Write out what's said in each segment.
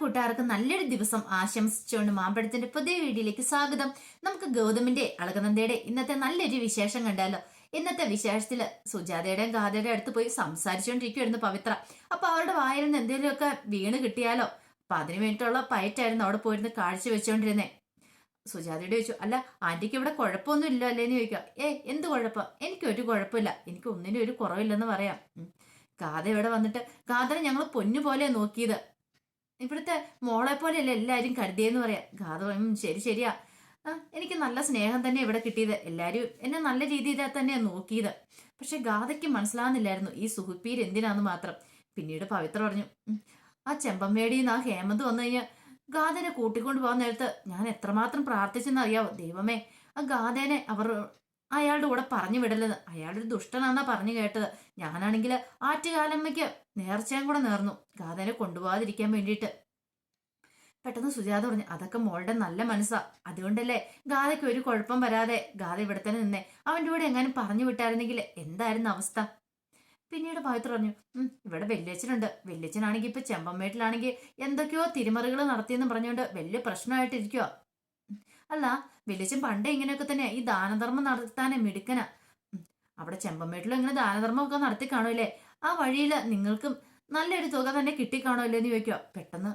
കൂട്ടുകാർക്ക് നല്ലൊരു ദിവസം ആശംസിച്ചുകൊണ്ട് മാമ്പഴത്തിന്റെ പുതിയ വീഡിയോയിലേക്ക് സ്വാഗതം. നമുക്ക് ഗൗതമിന്റെ അളകനന്ദയുടെ ഇന്നത്തെ നല്ലൊരു വിശേഷം കണ്ടാലോ? ഇന്നത്തെ വിശേഷത്തിൽ സുജാതയുടെയും ഗാഥയുടെ അടുത്ത് പോയി സംസാരിച്ചുകൊണ്ടിരിക്കുവായിരുന്നു പവിത്ര. അപ്പൊ അവരുടെ വായിൽ നിന്ന് എന്തെങ്കിലുമൊക്കെ വീണ് കിട്ടിയാലോ? അപ്പൊ അതിനു വേണ്ടിയിട്ടുള്ള പയറ്റായിരുന്നു അവിടെ പോയിരുന്ന് കാഴ്ച വെച്ചോണ്ടിരുന്നേ സുജാതയുടെ ചോദിച്ചു അല്ല ആന്റിക്ക് ഇവിടെ കുഴപ്പമൊന്നും ഇല്ലോ അല്ലേന്ന് ചോദിക്കാം. ഏ എന്ത് കുഴപ്പം? എനിക്ക് ഒരു കുഴപ്പമില്ല. എനിക്ക് ഒന്നിനും ഒരു കുറവില്ലെന്ന് പറയാം. ഗാഥ ഇവിടെ വന്നിട്ട് ഗാഥനെ ഞങ്ങൾ പൊന്നു പോലെ നോക്കിയത്. ഇവിടുത്തെ മോളെ പോലെയല്ല എല്ലാവരും കരുതിയെന്ന് പറയാം. പറയും ശരി ശരിയാ. എനിക്ക് നല്ല സ്നേഹം തന്നെ ഇവിടെ കിട്ടിയത്. എല്ലാവരും എന്നെ നല്ല രീതിയിൽ തന്നെ നോക്കിയത്. പക്ഷെ ഗാഥയ്ക്ക് മനസ്സിലാകുന്നില്ലായിരുന്നു ഈ സുഹുപ്പീര് എന്തിനാന്ന് മാത്രം. പിന്നീട് പവിത്ര പറഞ്ഞു "ഉം, ആ ചെമ്പമ്മേടിയിൽ നിന്ന് ആ ഹേമന്ത് വന്നു കഴിഞ്ഞാൽ ഗാഥനെ കൂട്ടിക്കൊണ്ടു പോകാൻ നേരത്ത് ഞാൻ എത്രമാത്രം പ്രാർത്ഥിച്ചെന്ന് അറിയാവോ? ദൈവമേ ആ ഗാഥേനെ അവർ അയാളുടെ കൂടെ പറഞ്ഞു വിടല്ലെന്ന് അയാളൊരു ദുഷ്ടനാന്നാ പറഞ്ഞു കേട്ടത്. ഞാനാണെങ്കിൽ ആറ്റുകാലമ്മയ്ക്ക് നേർച്ചയും കൂടെ നേർന്നു. ഗാഥനെ കൊണ്ടുപോകാതിരിക്കാൻ വേണ്ടിയിട്ട്. പെട്ടെന്ന് സുജാത പറഞ്ഞു അതൊക്കെ മോളുടെ നല്ല മനസ്സാ. അതുകൊണ്ടല്ലേ ഗാഥയ്ക്ക് ഒരു കുഴപ്പം വരാതെ ഗാഥ ഇവിടെ തന്നെ നിന്നേ. അവന്റെ കൂടെ എങ്ങാനും പറഞ്ഞു വിട്ടായിരുന്നെങ്കിൽ എന്തായിരുന്നു അവസ്ഥ? പിന്നീട് പവിത്ര പറഞ്ഞു "ഉം, ഇവിടെ വല്യച്ഛനുണ്ട്. വല്യച്ഛനാണെങ്കിൽ ഇപ്പൊ ചെമ്പമ്മേട്ടിലാണെങ്കിൽ എന്തൊക്കെയോ തിരിമറികൾ നടത്തിയെന്ന് പറഞ്ഞുകൊണ്ട് വലിയ പ്രശ്നമായിട്ടിരിക്കുക അല്ല വല്യച്ഛൻ പണ്ടേ ഇങ്ങനെയൊക്കെ തന്നെ ഈ ദാനധർമ്മം നടത്താനേ മിടുക്കന. അവിടെ ചെമ്പമേട്ടിലും ഇങ്ങനെ ദാനധർമ്മമൊക്കെ നടത്തി കാണുമല്ലേ ആ വഴിയിൽ നിങ്ങൾക്കും നല്ലൊരു തുക തന്നെ കിട്ടിക്കാണുമല്ലോ എന്ന് ചോദിക്കുക പെട്ടെന്ന്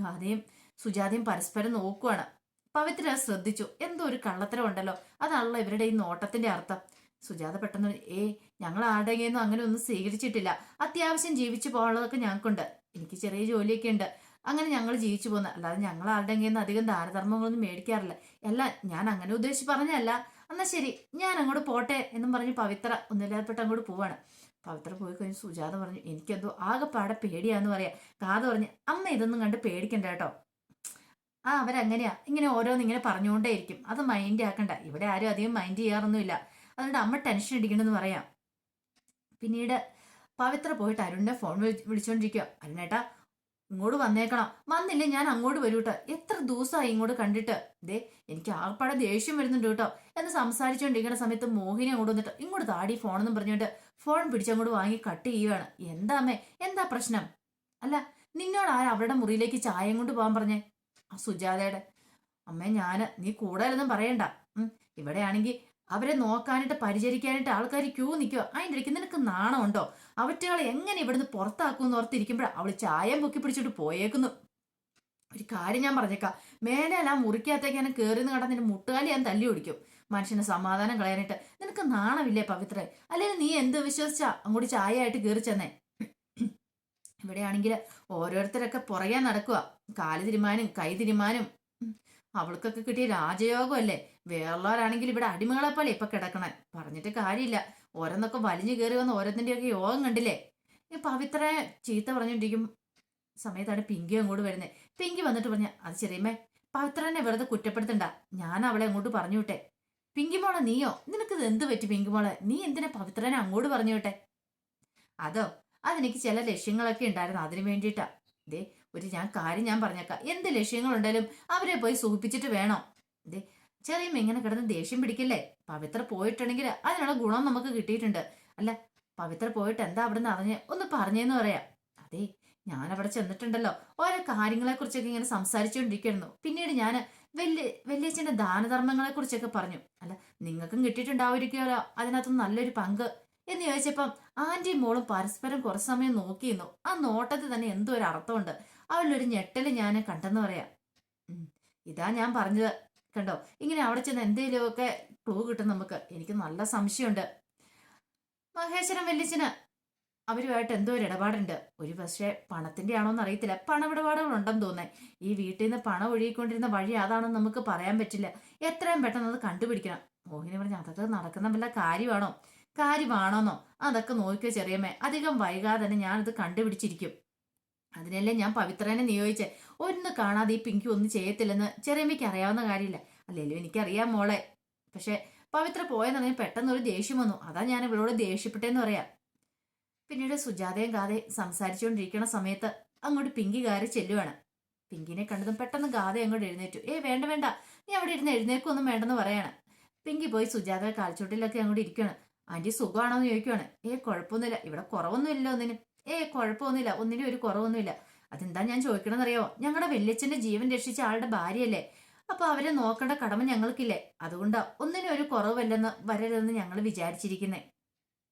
ഗാഥയും സുജാതയും പരസ്പരം നോക്കുവാണ്. പവിത്ര ശ്രദ്ധിച്ചു. എന്തോ ഒരു കള്ളത്തരം ഉണ്ടല്ലോ അതാണല്ലോ ഇവരുടെ ഈ നോട്ടത്തിന്റെ അർത്ഥം. സുജാത പെട്ടെന്ന് ഏ ഞങ്ങൾ ആരുടെയൊന്നും അങ്ങനെ ഒന്നും സ്വീകരിച്ചിട്ടില്ല. അത്യാവശ്യം ജീവിച്ചു പോകാനുള്ളതൊക്കെ ഞങ്ങൾക്കുണ്ട്. എനിക്ക് ചെറിയ ജോലിയൊക്കെ ഉണ്ട്. അങ്ങനെ ഞങ്ങൾ ജീവിച്ചു പോകുന്ന അല്ലാതെ ഞങ്ങൾ ആരുടെയെങ്കിലും അധികം ദാനധർമ്മങ്ങളൊന്നും മേടിക്കാറില്ല. അല്ല ഞാൻ അങ്ങനെ ഉദ്ദേശിച്ച് പറഞ്ഞല്ല എന്നാൽ ശരി ഞാൻ അങ്ങോട്ട് പോട്ടെ എന്നും പറഞ്ഞ് പവിത്ര ഒന്നില്ലാതെപ്പെട്ട് അങ്ങോട്ട് പോവാണ്. പവിത്ര പോയി കഴിഞ്ഞ് സുജാത പറഞ്ഞു എനിക്കെന്തോ ആകെപ്പാടെ പേടിയാന്ന് പറയാ. കാത പറഞ്ഞ് അമ്മ ഇതൊന്നും കണ്ട് പേടിക്കണ്ട കേട്ടോ. ആ അവരങ്ങനെയാ. ഇങ്ങനെ ഓരോന്ന് ഇങ്ങനെ പറഞ്ഞുകൊണ്ടേ ഇരിക്കും അത് മൈൻഡ് ആക്കണ്ട. ഇവിടെ ആരും അധികം മൈൻഡ് ചെയ്യാറൊന്നുമില്ല. അതുകൊണ്ട് അമ്മ ടെൻഷൻ അടിക്കണമെന്ന് പറയാം. പിന്നീട് പവിത്ര പോയിട്ട് അരുണിനെ ഫോൺ വിളി- വിളിച്ചോണ്ടിരിക്കുക അരുണേട്ടാ ഇങ്ങോട്ട് വന്നേക്കണം. വന്നില്ല ഞാൻ അങ്ങോട്ട് വരൂ കേട്ടോ എത്ര ദിവസമായി ഇങ്ങോട്ട് കണ്ടിട്ട്? ദേ എനിക്ക് ആകപ്പാടെ ദേഷ്യം വരുന്നുണ്ട് കേട്ടോ. എന്ന് സംസാരിച്ചുകൊണ്ടിരിക്കുന്ന സമയത്ത് മോഹിനി അങ്ങോട്ട് വന്നിട്ട് ഇങ്ങോട്ട് താടി ഫോണെന്നും പറഞ്ഞുകൊണ്ട് ഫോൺ പിടിച്ചങ്ങോട്ട് വാങ്ങി കട്ട് ചെയ്യുവാണ്. എന്താ അമ്മേ? എന്താ പ്രശ്നം? അല്ല നിന്നോട് ആരാ അവരുടെ മുറിയിലേക്ക് ചായയും കൊണ്ട് പോകാൻ പറഞ്ഞേ? ആ സുജാതയുടെ. അമ്മേ ഞാൻ നീ കൂടുതലൊന്നും പറയണ്ട. ഇവിടെയാണെങ്കിൽ അവരെ നോക്കാനായിട്ട് പരിചരിക്കാനായിട്ട് ആൾക്കാർ ക്യൂ നിൽക്കുക അതിന്റെ ഇടയ്ക്ക് നിനക്ക് നാണമുണ്ടോ? അവറ്റകളെ എങ്ങനെ ഇവിടുന്ന് പുറത്താക്കുമെന്ന് ഓർത്തിരിക്കുമ്പോഴാണ് അവൾ ചായം പൊക്കി പിടിച്ചിട്ട് പോയേക്കുന്നു. ഒരു കാര്യം ഞാൻ പറഞ്ഞേക്കാം. മേലെ ആ മുറിക്കകത്തേക്ക് ഞാൻ കയറിന്ന് കണ്ടാൽ നിന്റെ മുട്ടുകാലി ഞാൻ തല്ലി ഓടിക്കും. മനുഷ്യന് സമാധാനം കളയാനായിട്ട് നിനക്ക് നാണമില്ലേ പവിത്ര? അല്ലെങ്കിൽ നീ എന്ത് വിശ്വസിച്ചാ അങ്ങോട്ട് ചായ ആയിട്ട് കയറി ചെന്നേ? ഇവിടെയാണെങ്കിൽ ഓരോരുത്തരൊക്കെ പുറകെ നടക്കുക കാൽ തിരുമാനും കൈ തിരുമാനും അവൾക്കൊക്കെ കിട്ടിയ രാജയോഗമല്ലേ? വേറുള്ളവരാണെങ്കിൽ ഇവിടെ അടിമകളെ പോലെ ഇപ്പൊ കിടക്കണേ. പറഞ്ഞിട്ട് കാര്യമില്ല. ഓരോന്നൊക്കെ വലിഞ്ഞു കയറി വന്ന് ഓരോന്നിന്റെയൊക്കെ യോഗം കണ്ടില്ലേ? ഈ പവിത്ര ചീത്ത പറഞ്ഞോണ്ടിരിക്കും സമയത്താണ് പിങ്കി അങ്ങോട്ട് വരുന്നത് പിങ്കി വന്നിട്ട് പറഞ്ഞ അത് ചെറിയമ്മേ പവിത്രനെ വെറുതെ കുറ്റപ്പെടുത്തണ്ട. ഞാൻ അവളെ അങ്ങോട്ട് പറഞ്ഞു വിട്ടെ. പിങ്കി മോളെ നീയോ? നിനക്കിത് എന്ത് പറ്റി പിങ്കി മോളെ? നീ എന്തിനാ പവിത്രനെ അങ്ങോട്ട് പറഞ്ഞു വിട്ടെ? അതോ അതെനിക്ക് ചില ലക്ഷ്യങ്ങളൊക്കെ ഉണ്ടായിരുന്നു. അതിനു വേണ്ടിയിട്ടാ. ദേ ഒരു ഞാൻ കാര്യം ഞാൻ പറഞ്ഞേക്കാം. എന്ത് ലക്ഷ്യങ്ങളുണ്ടായാലും അവരെ പോയി സൂചിപ്പിച്ചിട്ട് വേണോ. ദേ ചെറിയ ഇങ്ങനെ കിടന്ന് ദേഷ്യം പിടിക്കില്ലേ? പവിത്ര പോയിട്ടുണ്ടെങ്കിൽ അതിനുള്ള ഗുണം നമുക്ക് കിട്ടിയിട്ടുണ്ട്. അല്ല പവിത്ര പോയിട്ട് എന്താ അവിടെ നിന്ന് അറിഞ്ഞ്? ഒന്ന് പറഞ്ഞേന്ന് പറയാം. അതെ ഞാൻ അവിടെ ചെന്നിട്ടുണ്ടല്ലോ. ഓരോ കാര്യങ്ങളെ കുറിച്ചൊക്കെ ഇങ്ങനെ സംസാരിച്ചുകൊണ്ടിരിക്കുന്നു. പിന്നീട് ഞാൻ വലിയ വലിയച്ഛന്റെ ദാനധർമ്മങ്ങളെ കുറിച്ചൊക്കെ പറഞ്ഞു. അല്ല നിങ്ങൾക്കും കിട്ടിയിട്ടുണ്ടാവുമായിരിക്കുമല്ലോ അതിനകത്ത് നല്ലൊരു പങ്ക് എന്ന് ചോദിച്ചപ്പം ആന്റിയും മോളും പരസ്പരം കുറച്ച് സമയം നോക്കിയിരുന്നു. ആ നോട്ടത്തിൽ തന്നെ എന്തോ ഒരു അർത്ഥമുണ്ട്. അവളിലൊരു ഞെട്ടൽ ഞാൻ കണ്ടെന്ന് പറയാം. ഇതാ ഞാൻ പറഞ്ഞത്. കണ്ടോ? ഇങ്ങനെ അവിടെ ചെന്ന് എന്തെങ്കിലുമൊക്കെ ക്ലൂ കിട്ടും നമുക്ക്. എനിക്ക് നല്ല സംശയമുണ്ട്. മഹേശ്വരൻ വല്യച്ഛന് അവരുമായിട്ട് എന്തോ ഒരു ഇടപാടുണ്ട്. ഒരു പക്ഷേ പണത്തിന്റെ ആണോന്ന് അറിയത്തില്ല. പണമിടപാടുകൾ ഉണ്ടെന്ന് തോന്നേ. ഈ വീട്ടിൽ നിന്ന് പണം ഒഴുകിക്കൊണ്ടിരുന്ന വഴി അതാണെന്ന് നമുക്ക് പറയാൻ പറ്റില്ല. എത്രയും പെട്ടെന്ന് അത് കണ്ടുപിടിക്കണം. മോഹിനി പറഞ്ഞ അതൊക്കെ നടക്കുന്ന വല്ല കാര്യമാണോ? കാര്യമാണോന്നോ? അതൊക്കെ നോക്കിയോ ചെറിയമ്മേ. അധികം വൈകാതെ തന്നെ ഞാനത് കണ്ടുപിടിച്ചിരിക്കും. അതിനല്ലേ ഞാൻ പവിത്രനെ നിയോഗിച്ചേ? ഒന്ന് കാണാതെ ഈ പിങ്കി ഒന്നും ചെയ്യത്തില്ലെന്ന് ചെറിയമ്മയ്ക്ക് അറിയാവുന്ന കാര്യമില്ല. അല്ലെങ്കിലും എനിക്കറിയാം മോളെ. പക്ഷെ പവിത്ര പോയെന്നുണ്ടെങ്കിൽ പെട്ടെന്ന് ഒരു ദേഷ്യം വന്നു. അതാ ഞാൻ ഇവളോട് ദേഷ്യപ്പെട്ടെന്ന് പറയാം. പിന്നീട് സുജാതയും ഗാതെ സംസാരിച്ചുകൊണ്ടിരിക്കുന്ന സമയത്ത് അങ്ങോട്ട് പിങ്കി കയറി ചെല്ലുവാണ്. പിങ്കിനെ കണ്ടതും പെട്ടെന്ന് ഗാഥ അങ്ങോട്ട് എഴുന്നേറ്റു. ഏ വേണ്ട വേണ്ട. നീ അവിടെ ഇരുന്ന് എഴുന്നേൽക്കൊന്നും വേണ്ടെന്ന് പറയാണ്. പിങ്കി പോയി സുജാതയുടെ കാൽച്ചോട്ടിലൊക്കെ അങ്ങോട്ട് ഇരിക്കുകയാണ് ആന്റി സുഖമാണോ എന്ന് ചോദിക്കുവാണ്. ഏ കുഴപ്പമൊന്നുമില്ല. ഇവിടെ കുറവൊന്നുമില്ല ഒന്നിനും. ഏ കുഴപ്പമൊന്നുമില്ല. ഒന്നിനും ഒരു കുറവൊന്നുമില്ല. അതെന്താ ഞാൻ ചോദിക്കണമെന്നറിയോ ഞങ്ങളുടെ വല്യച്ഛന്റെ ജീവൻ രക്ഷിച്ച ആളുടെ ഭാര്യയല്ലേ. അപ്പൊ അവരെ നോക്കേണ്ട കടമ ഞങ്ങൾക്കില്ലേ? അതുകൊണ്ടാ ഒന്നിനും ഒരു കുറവല്ലെന്ന് വരരുതെന്ന് ഞങ്ങൾ വിചാരിച്ചിരിക്കുന്നേ.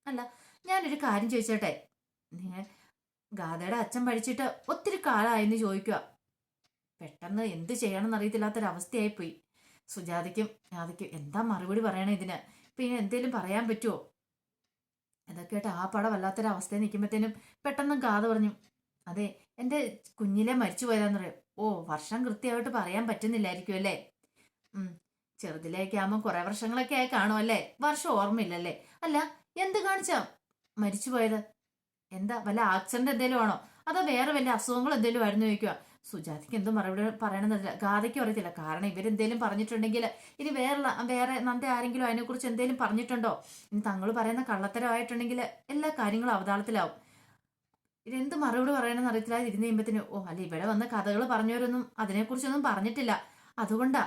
അല്ല ഞാനൊരു കാര്യം ചോദിച്ചോട്ടെ? ഗാഥയുടെ അച്ഛൻ പഠിച്ചിട്ട് ഒത്തിരി കാലമായെന്ന് ചോദിക്കുക പെട്ടെന്ന് എന്ത് ചെയ്യണമെന്ന് അറിയത്തില്ലാത്തൊരവസ്ഥയായി പോയി സുജാതയ്ക്കും ഗാഥയ്ക്കും എന്താ മറുപടി പറയണേ ഇതിന്? പിന്നെ എന്തേലും പറയാൻ പറ്റുമോ ഇതൊക്കെ കേട്ട് ആ പടം വല്ലാത്തൊരവസ്ഥയിൽ നിൽക്കുമ്പോഴത്തേനും പെട്ടെന്ന് കാത് പറഞ്ഞു അതെ എന്റെ കുഞ്ഞിലെ മരിച്ചു പോയതാന്ന് പറയും. ഓ വർഷം കൃത്യമായിട്ട് പറയാൻ പറ്റുന്നില്ലായിരിക്കും അല്ലേ? ചെറുതിലേക്ക് ആകുമ്പോൾ കുറെ വർഷങ്ങളൊക്കെ ആയി കാണും അല്ലേ? വർഷം ഓർമ്മയില്ലല്ലേ? അല്ല എന്ത് കാണിച്ചാ മരിച്ചു പോയത്? എന്താ വല്ല ആക്സിഡന്റ് എന്തെങ്കിലും ആണോ? അതോ വേറെ വല്ല അസുഖങ്ങൾ എന്തെങ്കിലും ആയിരുന്നു ചോദിക്കുക സുജാതയ്ക്ക് എന്തും മറുപടി പറയണമെന്നില്ല ഗാഥയ്ക്ക് അറിയത്തില്ല. കാരണം ഇവരെന്തേലും പറഞ്ഞിട്ടുണ്ടെങ്കിൽ ഇനി വേറെ വേറെ നന്ദ ആരെങ്കിലും അതിനെക്കുറിച്ച് എന്തേലും പറഞ്ഞിട്ടുണ്ടോ? ഇനി തങ്ങൾ പറയുന്ന കള്ളത്തരമായിട്ടുണ്ടെങ്കിൽ എല്ലാ കാര്യങ്ങളും അവതാളത്തിലാവും. ഇതെന്ത് മറുപടി പറയണമെന്ന് അറിയത്തില്ല. ഇരുന്ന് കഴിയുമ്പത്തിന് ഓ അല്ല ഇവിടെ വന്ന കഥകൾ പറഞ്ഞവരൊന്നും അതിനെക്കുറിച്ചൊന്നും പറഞ്ഞിട്ടില്ല. അതുകൊണ്ടാ.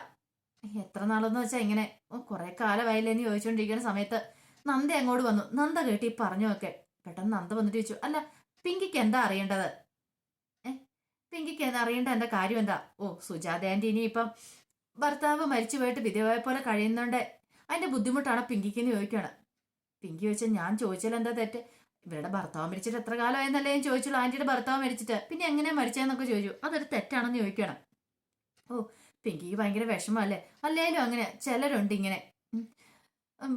എത്ര നാളെന്ന് വെച്ചാൽ ഇങ്ങനെ ഓ കുറെ കാലമായില്ലേ എന്ന് ചോദിച്ചുകൊണ്ടിരിക്കുന്ന സമയത്ത് നന്ദ അങ്ങോട്ട് വന്നു. നന്ദ കേട്ടി പറഞ്ഞു ഒക്കെ. പെട്ടെന്ന് നന്ദ വന്നിട്ട് ചോദിച്ചു. അല്ല പിങ്കിക്ക് എന്താ അറിയേണ്ടത്? പിങ്കിക്ക് അറിയേണ്ട എന്താ കാര്യം എന്താ? ഓ സുജാത ആന്റി ഇനിയിപ്പം ഭർത്താവ് മരിച്ചു പോയിട്ട് വിധവയെ പോലെ കഴിയുന്നുണ്ട്. അതിന്റെ ബുദ്ധിമുട്ടാണ് പിങ്കിക്കെന്ന് ചോദിക്കുകയാണ്. പിങ്കി ചോദിച്ചാൽ ഞാൻ ചോദിച്ചാൽ എന്താ തെറ്റ്? ഇവരുടെ ഭർത്താവ് മരിച്ചിട്ട് എത്ര കാലമായെന്നല്ലേ ഞാൻ ചോദിച്ചുള്ളൂ. ആന്റിയുടെ ഭർത്താവ് മരിച്ചിട്ട്. പിന്നെ എങ്ങനെ മരിച്ചതെന്നൊക്കെ ചോദിച്ചു. അതൊരു തെറ്റാണെന്ന് ചോദിക്കണം ഓ പിങ്കിക്ക് ഭയങ്കര വിഷമല്ലേ അല്ലേലും അങ്ങനെ ചിലരുണ്ട് ഇങ്ങനെ.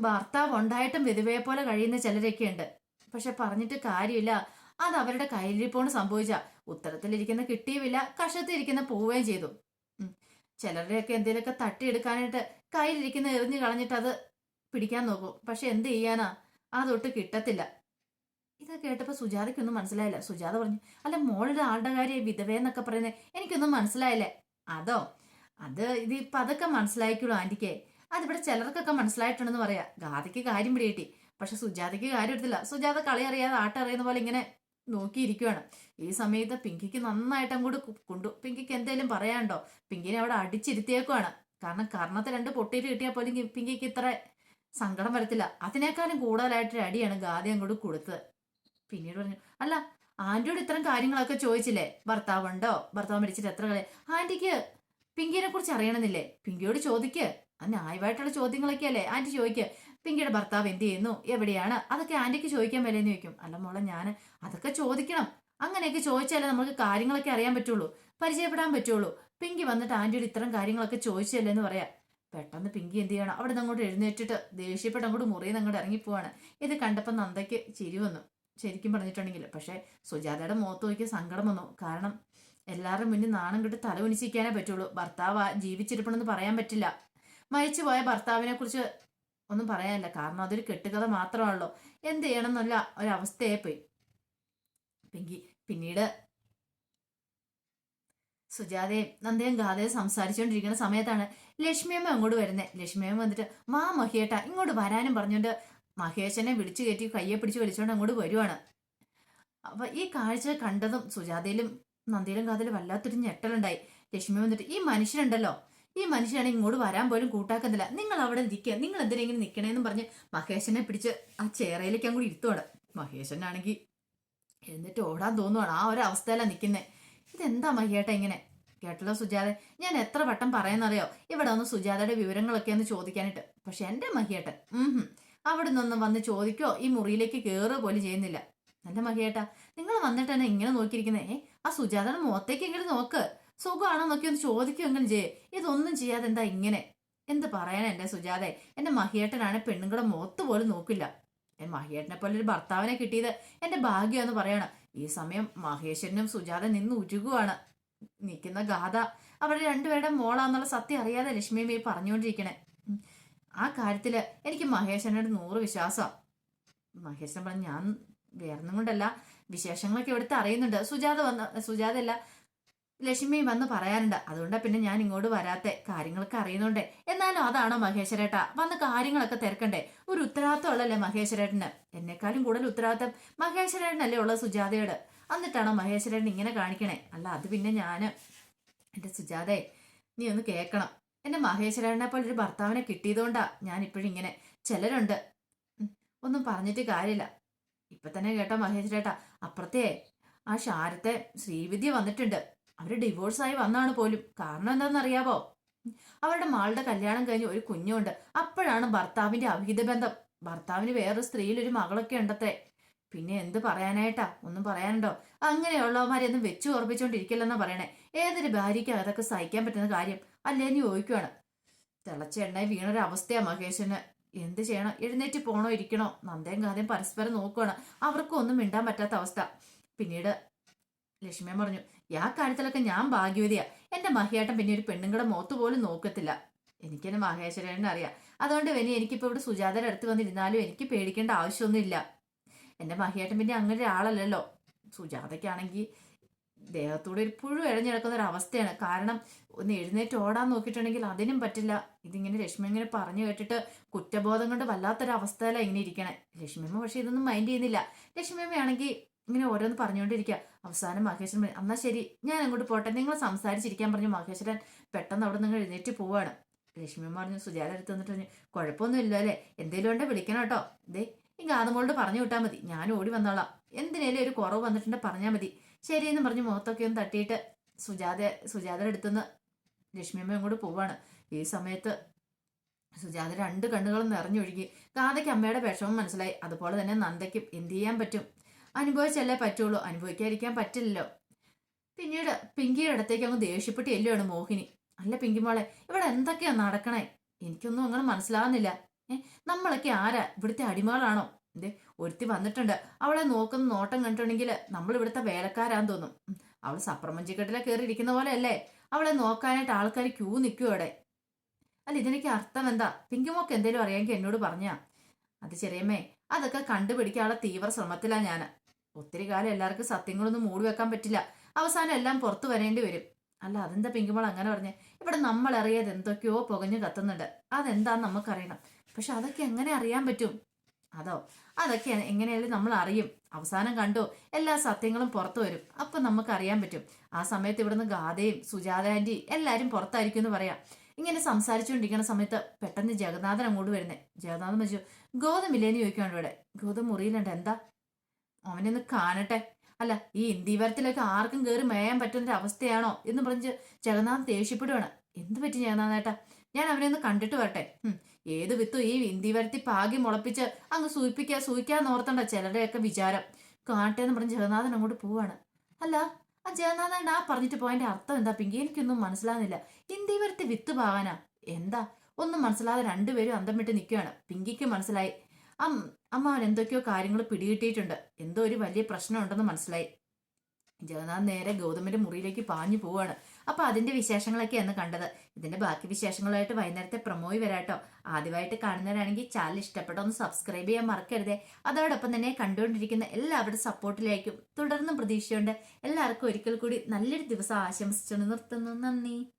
ഭർത്താവ് ഉണ്ടായിട്ടും വിധവയെ പോലെ കഴിയുന്ന ചിലരൊക്കെ ഉണ്ട്. പക്ഷെ പറഞ്ഞിട്ട് കാര്യമില്ല. അത് അവരുടെ കയ്യിലിരിപ്പോണ് സംഭവിച്ച. ഉത്തരത്തിലിരിക്കുന്ന കിട്ടിയുമില്ല കഷത്തിരിക്കുന്ന പോവുകയും ചെയ്തു. ചിലരുടെയൊക്കെ എന്തെങ്കിലുമൊക്കെ തട്ടിയെടുക്കാനായിട്ട് കയ്യിലിരിക്കുന്ന എറിഞ്ഞു കളഞ്ഞിട്ട് അത് പിടിക്കാൻ നോക്കും. പക്ഷെ എന്ത് ചെയ്യാനാ? അതൊട്ട് കിട്ടത്തില്ല. ഇത് കേട്ടപ്പോ സുജാതയ്ക്കൊന്നും മനസ്സിലായില്ല. സുജാത പറഞ്ഞു അല്ല മോളുടെ ആളുടെ കാര്യം വിധവയെന്നൊക്കെ പറയുന്നത് എനിക്കൊന്നും മനസ്സിലായില്ലേ? അതോ? അത് ഇത് ഇപ്പൊ അതൊക്കെ മനസ്സിലായിക്കുള്ളൂ ആന്റിക്ക് അതിവിടെ ചിലർക്കൊക്കെ മനസ്സിലായിട്ടുണ്ടെന്ന് പറയാ. ഗാഥയ്ക്ക് കാര്യം പിടികിട്ടി. പക്ഷെ സുജാതയ്ക്ക് കാര്യം എടുത്തില്ല സുജാത കളി അറിയാതെ ആട്ടറിയുന്ന പോലെ ഇങ്ങനെ നോക്കിയിരിക്കുവാണ്. ഈ സമയത്ത് പിങ്കിക്ക് നന്നായിട്ട് അങ്ങോട്ട് കൊണ്ടു. പിങ്കിക്ക് എന്തേലും പറയാണ്ടോ പിങ്കിനെ അവിടെ അടിച്ചിരുത്തിയേക്കുവാണ്. കാരണം കർണത്തെ രണ്ട് പൊട്ടിയിട്ട് കിട്ടിയാൽ പോലും പിങ്കിക്ക് ഇത്ര സങ്കടം വരത്തില്ല. അതിനേക്കാളും കൂടുതലായിട്ടൊരു അടിയാണ് ഗാദി അങ്ങോട്ട് കൊടുത്തത്. പിന്നീട് പറഞ്ഞു അല്ല ആന്റിയോട് ഇത്തരം കാര്യങ്ങളൊക്കെ ചോദിച്ചില്ലേ? ഭർത്താവുണ്ടോ? ഭർത്താവ് മരിച്ചിട്ട് എത്ര കളി ആന്റിക്ക് പിങ്കിനെ കുറിച്ച് അറിയണമെന്നില്ലേ? പിങ്കിയോട് ചോദിക്ക്. അത് ന്യായമായിട്ടുള്ള ചോദ്യങ്ങളൊക്കെ അല്ലേ ആന്റി ചോദിക്ക്. പിങ്കിയുടെ ഭർത്താവ് എന്ത് ചെയ്യുന്നു? എവിടെയാണ്? അതൊക്കെ ആന്റിക്ക് ചോദിക്കാൻ മേലെന്ന് ചോദിക്കും. അല്ല മോളെ ഞാൻ അതൊക്കെ ചോദിക്കണം. അങ്ങനെയൊക്കെ ചോദിച്ചാലേ നമുക്ക് കാര്യങ്ങളൊക്കെ അറിയാൻ പറ്റുള്ളൂ. പരിചയപ്പെടാൻ പറ്റുള്ളൂ. പിങ്കി വന്നിട്ട് ആന്റിയോട് ഇത്തരം കാര്യങ്ങളൊക്കെ ചോദിച്ചല്ലേ എന്ന് പറയാം. പെട്ടെന്ന് പിങ്കി എന്ത് ചെയ്യണം? അവിടെ നിന്ന് അങ്ങോട്ട് എഴുന്നേറ്റിട്ട് ദേഷ്യപ്പെട്ട് അങ്ങോട്ട് മുറിയിൽ നിന്ന് അങ്ങോട്ട് ഇറങ്ങിപ്പോവാണ്. ഇത് കണ്ടപ്പോൾ നന്ദയ്ക്ക് ചിരി വന്നു. ശരിക്കും പറഞ്ഞിട്ടുണ്ടെങ്കിൽ. പക്ഷേ സുജാതയുടെ മുഖത്ത് നോക്കിയ സങ്കടം വന്നു. കാരണം എല്ലാവരുടെ മുന്നിൽ നാണം കിട്ടി തല ഉനിച്ചിരിക്കാനേ പറ്റുള്ളൂ. ഭർത്താവ് ജീവിച്ചിരിപ്പണമെന്ന് പറയാൻ പറ്റില്ല. മരിച്ചുപോയ ഭർത്താവിനെ കുറിച്ച് ഒന്നും പറയാനില്ല. കാരണം അതൊരു കെട്ടുകഥ മാത്രമാണല്ലോ. എന്ത് ചെയ്യണം എന്നുള്ള ഒരവസ്ഥയെ പോയി. പിങ്കി പിന്നീട് സുജാതയും നന്ദയും ഗാഥയും സംസാരിച്ചുകൊണ്ടിരിക്കുന്ന സമയത്താണ് ലക്ഷ്മിയമ്മ അങ്ങോട്ട് വരുന്നത് ലക്ഷ്മിയമ്മ വന്നിട്ട് മാ മഹിയേട്ട ഇങ്ങോട്ട് വരാനും പറഞ്ഞുകൊണ്ട് മഹേഷനെ വിളിച്ചു കയറ്റി കയ്യെ പിടിച്ച് വലിച്ചുകൊണ്ട് അങ്ങോട്ട് വരുവാണ്. അപ്പൊ ഈ കാഴ്ച കണ്ടതും സുജാതയിലും നന്ദിയിലും കാതിലും വല്ലാത്തൊരു ഞെട്ടലുണ്ടായി. ലക്ഷ്മി വന്നിട്ട് ഈ മനുഷ്യനുണ്ടല്ലോ. ഈ മനുഷ്യനാണ് ഇങ്ങോട്ട് വരാൻ പോലും കൂട്ടാക്കുന്നില്ല. നിങ്ങൾ അവിടെ നിൽക്കുക നിങ്ങൾ എന്തിനെങ്കിലും നിൽക്കണേന്നും പറഞ്ഞ് മഹേശനെ പിടിച്ച് ആ ചേറയിലേക്ക് അങ്ങോട്ട് ഇരുത്തുവാണ്. മഹേശനാണെങ്കിൽ എന്നിട്ട് ഓടാൻ തോന്നുവാണ്. ആ ഒരു അവസ്ഥയിലാണ് നിൽക്കുന്നത് ഇതെന്താ മഹിയേട്ട ഇങ്ങനെ? കേട്ടല്ലോ സുജാത. ഞാൻ എത്ര വട്ടം പറയുന്നറിയോ? ഇവിടെ ഒന്ന് സുജാതയുടെ വിവരങ്ങളൊക്കെ ഒന്ന് ചോദിക്കാനായിട്ട്. പക്ഷെ എന്റെ മഹിയേട്ടൻ അവിടെ നിന്നൊന്നും വന്ന് ചോദിക്കോ? ഈ മുറിയിലേക്ക് കയറുക പോലും ചെയ്യുന്നില്ല. എന്റെ മഹിയേട്ട നിങ്ങൾ വന്നിട്ട് തന്നെ ഇങ്ങനെ നോക്കിയിരിക്കുന്നേ? ഏ ആ സുജാതയുടെ മുഖത്തേക്ക് എങ്ങനെ നോക്ക്. സുഖമാണോ നോക്കി ഒന്ന് ചോദിക്കുമെങ്കിലും ചെയ്യേ ഇതൊന്നും ചെയ്യാതെ എന്താ ഇങ്ങനെ? എന്ത് പറയാനാ എന്റെ സുജാതെ? എന്റെ മഹിയേട്ടനാണ് പെണ്ണുങ്ങളുടെ മുഖത്ത് പോലും നോക്കില്ല. എൻ മഹിയേട്ടനെ പോലെ ഒരു ഭർത്താവിനെ കിട്ടിയത് എന്റെ ഭാഗ്യമെന്ന് പറയണം. ഈ സമയം മഹേശ്വരനും സുജാത നിന്ന് ഉരുകുവാണ്. നിൽക്കുന്ന ഗാഥ അവരുടെ രണ്ടുപേരുടെ മോളാന്നുള്ള സത്യം അറിയാതെ ലക്ഷ്മിയമ്മയെ പറഞ്ഞുകൊണ്ടിരിക്കണേ. ആ കാര്യത്തിൽ എനിക്ക് മഹേശ്വരനോട് നൂറ് വിശ്വാസം. മഹേശ്വരൻ പറഞ്ഞു ഞാൻ വേറൊന്നും കൊണ്ടല്ല വിശേഷങ്ങളൊക്കെ ഇവിടുത്തെ അറിയുന്നുണ്ട്. സുജാത വന്ന സുജാത അല്ല ലക്ഷ്മി വന്ന് പറയാനുണ്ട് അതുകൊണ്ടാ പിന്നെ ഞാൻ ഇങ്ങോട്ട് വരാത്തെ കാര്യങ്ങളൊക്കെ അറിയുന്നുണ്ട്. എന്നാലും അതാണോ മഹേശ്വരേട്ട വന്ന് കാര്യങ്ങളൊക്കെ തിരക്കണ്ടേ? ഒരു ഉത്തരവാദിത്വം ഉള്ളല്ലേ മഹേശ്വരേട്ടന്? എന്നെക്കാളും കൂടുതൽ ഉത്തരവാദിത്തം മഹേശ്വരേട്ടനല്ലേ ഉള്ളത് സുജാതയോട്. എന്നിട്ടാണോ മഹേശ്വരേട്ടൻ ഇങ്ങനെ കാണിക്കണേ? അല്ല അത് പിന്നെ ഞാൻ എന്റെ സുജാതേ നീ ഒന്ന് കേൾക്കണം. എന്റെ മഹേശ്വരേട്ടനെ പോലെ ഒരു ഭർത്താവിനെ കിട്ടിയതുകൊണ്ടാ ഞാൻ ഇപ്പോഴും ഇങ്ങനെ. ചിലരുണ്ട് ഒന്നും പറഞ്ഞിട്ട് കാര്യമില്ല. ഇപ്പൊ തന്നെ കേട്ടോ മഹേശ്വരേട്ടാ അപ്പുറത്തെ ആ ശാരത്തെ ശ്രീവിദ്യ വന്നിട്ടുണ്ട്. അവർ ഡിവോഴ്സായി വന്നാണ് പോലും. കാരണം എന്താണെന്നറിയാവോ? അവരുടെ മാളുടെ കല്യാണം കഴിഞ്ഞ് ഒരു കുഞ്ഞുണ്ട്. അപ്പോഴാണ് ഭർത്താവിന്റെ അവിഹിത ബന്ധം. ഭർത്താവിന് വേറൊരു സ്ത്രീയിൽ ഒരു മകളൊക്കെ ഉണ്ടത്രേ. പിന്നെ എന്ത് പറയാനായിട്ടാ? ഒന്നും പറയാനുണ്ടോ? അങ്ങനെയുള്ളവന്മാരെ ഒന്നും വെച്ചു ഉറപ്പിച്ചുകൊണ്ടിരിക്കില്ലെന്നാ പറയണേ. ഏതൊരു ഭാര്യയ്ക്കും അതൊക്കെ സഹിക്കാൻ പറ്റുന്ന കാര്യം അല്ലേന്ന് ചോദിക്കുവാണ്. തിളച്ച എണ്ണ വീണൊരവസ്ഥയാ മഹേഷിന്. എന്ത് ചെയ്യണം? എഴുന്നേറ്റ് പോണോ ഇരിക്കണോ? നന്ദയും കാര്യം പരസ്പരം നോക്കുവാണ്. അവർക്കും ഒന്നും മിണ്ടാൻ പറ്റാത്ത അവസ്ഥ. പിന്നീട് ലക്ഷ്മിയൻ പറഞ്ഞു ആ കാര്യത്തിലൊക്കെ ഞാൻ ഭാഗ്യവതിയാ. എന്റെ മഹിയേട്ടൻ പിന്നെ ഒരു പെണ്ണുങ്ങളുടെ മുഖത്ത് പോലും നോക്കത്തില്ല. എനിക്കെന്നെ മഹേശ്വരനെ അറിയാം. അതുകൊണ്ട് പിന്നെ എനിക്കിപ്പോ ഇവിടെ സുജാതയുടെ അടുത്ത് വന്നിരുന്നാലും എനിക്ക് പേടിക്കേണ്ട ആവശ്യമൊന്നുമില്ല. എന്റെ മഹിയേട്ടൻ പിന്നെ അങ്ങനെ ഒരാളല്ലല്ലോ സുജാതയ്ക്കാണെങ്കിൽ ദേഹത്തൂടെ ഒരു പുഴു ഇഴഞ്ഞിടക്കുന്ന ഒരു അവസ്ഥയാണ്. കാരണം ഒന്ന് എഴുന്നേറ്റ് ഓടാൻ നോക്കിയിട്ടുണ്ടെങ്കിൽ അതിനും പറ്റില്ല. ഇതിങ്ങനെ ലക്ഷ്മി ഇങ്ങനെ പറഞ്ഞു കേട്ടിട്ട് കുറ്റബോധം കൊണ്ട് വല്ലാത്തൊരു അവസ്ഥയിലാണ് ഇങ്ങനെ ഇരിക്കണേ. ലക്ഷ്മിയമ്മ പക്ഷെ ഇതൊന്നും മൈൻഡ് ചെയ്യുന്നില്ല. ലക്ഷ്മിയമ്മയാണെങ്കിൽ ഇങ്ങനെ ഓരോന്ന് പറഞ്ഞുകൊണ്ടിരിക്കുക അവസാനം മഹേശ്വരൻ എന്നാൽ എന്നാ ശരി ഞാൻ അങ്ങോട്ട് പോട്ടെ. നിങ്ങൾ സംസാരിച്ചിരിക്കാൻ പറഞ്ഞു മഹേശ്വരൻ പെട്ടെന്ന് അവിടെ നിങ്ങൾ എഴുന്നേറ്റ് പോവാണ്. ലക്ഷ്മി പറഞ്ഞു സുജാത അടുത്ത് വന്നിട്ട് പറഞ്ഞു കുഴപ്പമൊന്നും ഇല്ല അല്ലേ? എന്തേലും ഉണ്ടെ വിളിക്കണം കേട്ടോ. ദേ ഈ ഗാതമോളോട് പറഞ്ഞു വിട്ടാൽ മതി. ഞാൻ ഓടി വന്നോളാം. എന്തിനേലും ഒരു കുറവ് വന്നിട്ടുണ്ട് പറഞ്ഞാൽ മതി. ശരിയെന്ന് പറഞ്ഞ് മുഖത്തൊക്കെ ഒന്ന് തട്ടിയിട്ട് സുജാത സുജാതയുടെ അടുത്തുനിന്ന് ലക്ഷ്മിയമ്മ അങ്ങോട്ട് പോവാണ്. ഈ സമയത്ത് സുജാത രണ്ട് കണ്ണുകളും നിറഞ്ഞൊഴുകി. ഗാഥയ്ക്ക് അമ്മയുടെ വിഷമം മനസ്സിലായി. അതുപോലെ തന്നെ നന്ദയ്ക്കും എന്ത് ചെയ്യാൻ പറ്റും? അനുഭവിച്ചല്ലേ പറ്റുള്ളൂ. അനുഭവിക്കാതിരിക്കാൻ പറ്റില്ലല്ലോ. പിന്നീട് പിങ്കിയുടെ അടുത്തേക്ക് അങ്ങ് ദേഷ്യപ്പെട്ട് എല്ലുവാണ് മോഹിനി. അല്ല പിങ്കി മോളെ ഇവിടെ എന്തൊക്കെയാ നടക്കണേ? എനിക്കൊന്നും അങ്ങനെ മനസ്സിലാവുന്നില്ല. ഏ നമ്മളൊക്കെ ആരാ? ഇവിടുത്തെ അടിമകളാണോ? എന്തേ ഒരുത്തി വന്നിട്ടുണ്ട്. അവളെ നോക്കുന്ന നോട്ടം കണ്ടിട്ടുണ്ടെങ്കിൽ നമ്മൾ ഇവിടുത്തെ വേലക്കാരാന്ന് തോന്നും. അവൾ സപ്രമഞ്ചിക്കെട്ടിലെ കയറി ഇരിക്കുന്ന പോലെ അല്ലേ അവളെ നോക്കാനായിട്ട് ആൾക്കാർ ക്യൂ നിൽക്കും അവിടെ. അല്ല ഇതിനൊക്കെ അർത്ഥം എന്താ? പിങ്കിമോക്ക് എന്തേലും അറിയാമെങ്കിൽ എന്നോട് പറഞ്ഞാ. അത് ചെറിയമ്മേ അതൊക്കെ കണ്ടുപിടിക്കാനുള്ള തീവ്ര ശ്രമത്തിലാ ഞാൻ ഒത്തിരി കാലം എല്ലാവർക്കും സത്യങ്ങളൊന്നും മൂടി വെക്കാൻ പറ്റില്ല. അവസാനം എല്ലാം പുറത്തു വരേണ്ടി വരും. അല്ല അതെന്താ പിങ്കിമോൾ അങ്ങനെ പറഞ്ഞേ? ഇവിടെ നമ്മൾ അറിയാതെ എന്തൊക്കെയോ പുകഞ്ഞു കത്തുന്നുണ്ട്. അതെന്താന്ന് നമുക്കറിയണം. പക്ഷെ അതൊക്കെ എങ്ങനെ അറിയാൻ പറ്റും? അതോ അതൊക്കെ എങ്ങനെയായാലും നമ്മൾ അറിയും. അവസാനം കണ്ടോ എല്ലാ സത്യങ്ങളും പുറത്തു വരും. അപ്പൊ നമുക്ക് അറിയാൻ പറ്റും. ആ സമയത്ത് ഇവിടുന്ന് ഗാഥയും സുജാത ആന്റി എല്ലാരും പുറത്തായിരിക്കും എന്ന് പറയാം. ഇങ്ങനെ സംസാരിച്ചുകൊണ്ടിരിക്കുന്ന സമയത്ത് പെട്ടെന്ന് ജഗന്നാഥൻ അങ്ങോട്ട് വരുന്നേ. ജഗന്നാഥൻ വെച്ചു ഗോതമില്ലേന്ന് ചോദിക്കുകയാണ് ഇവിടെ. ഗോതം മുറിയിലുണ്ട്. എന്താ? അവനൊന്ന് കാണട്ടെ. അല്ല ഈ ഇന്ത്യവരത്തിലൊക്കെ ആർക്കും കയറി മേയാൻ പറ്റുന്ന അവസ്ഥയാണോ എന്ന് പറഞ്ഞ് ജഗന്നാഥ് ദേഷ്യപ്പെടുവാണ്. എന്ത് പറ്റി ജഗന്നാഥേട്ടാ ഞാൻ അവനെ ഒന്ന് കണ്ടിട്ട് വരട്ടെ. ഏത് വിത്തും ഈ ഇന്ത്യവരത്തി പാകി മുളപ്പിച്ച് അങ്ങ് സൂയിപ്പിക്കുക സൂയിക്കാന്ന് ഓർത്തണ്ട ചിലരുടെയൊക്കെ വിചാരം. കാണട്ടെ എന്ന് പറഞ്ഞ് ജഗന്നാഥൻ അങ്ങോട്ട് പോവാണ്. അല്ല ആ ജഗന്നാഥൻ ആ പറഞ്ഞിട്ട് പോയതിന്റെ അർത്ഥം എന്താ പിങ്കി? എനിക്കൊന്നും മനസ്സിലാകുന്നില്ല ഇന്ത്യവരത്തി വിത്ത് പാകാനാ? എന്താ? ഒന്നും മനസ്സിലാതെ രണ്ടുപേരും അന്തം വിട്ട് നിൽക്കുകയാണ് പിങ്കിക്ക് മനസ്സിലായി. അമ്മ അവൻ എന്തൊക്കെയോ കാര്യങ്ങൾ പിടികിട്ടിയിട്ടുണ്ട്. എന്തോ ഒരു വലിയ പ്രശ്നം ഉണ്ടെന്ന് മനസ്സിലായി. ജഗന്നാഥ് നേരെ ഗൗതമിന്റെ മുറിയിലേക്ക് പാഞ്ഞു പോവാണ്. അപ്പൊ അതിന്റെ വിശേഷങ്ങളൊക്കെയാണ് കണ്ടത്. ഇതിന്റെ ബാക്കി വിശേഷങ്ങളായിട്ട് വൈകുന്നേരത്തെ പ്രമോയി വരാട്ടോ. ആദ്യമായിട്ട് കാണുന്നവരാണെങ്കിൽ ചാനൽ ഇഷ്ടപ്പെട്ടോ ഒന്ന് സബ്സ്ക്രൈബ് ചെയ്യാൻ മറക്കരുതേ. അതോടൊപ്പം തന്നെ കണ്ടുകൊണ്ടിരിക്കുന്ന എല്ലാവരുടെ സപ്പോർട്ടിലേക്കും തുടർന്നും പ്രതീക്ഷയുണ്ട്. എല്ലാവർക്കും ഒരിക്കൽ കൂടി നല്ലൊരു ദിവസം ആശംസിച്ചു നിർത്തുന്നു. നന്ദി.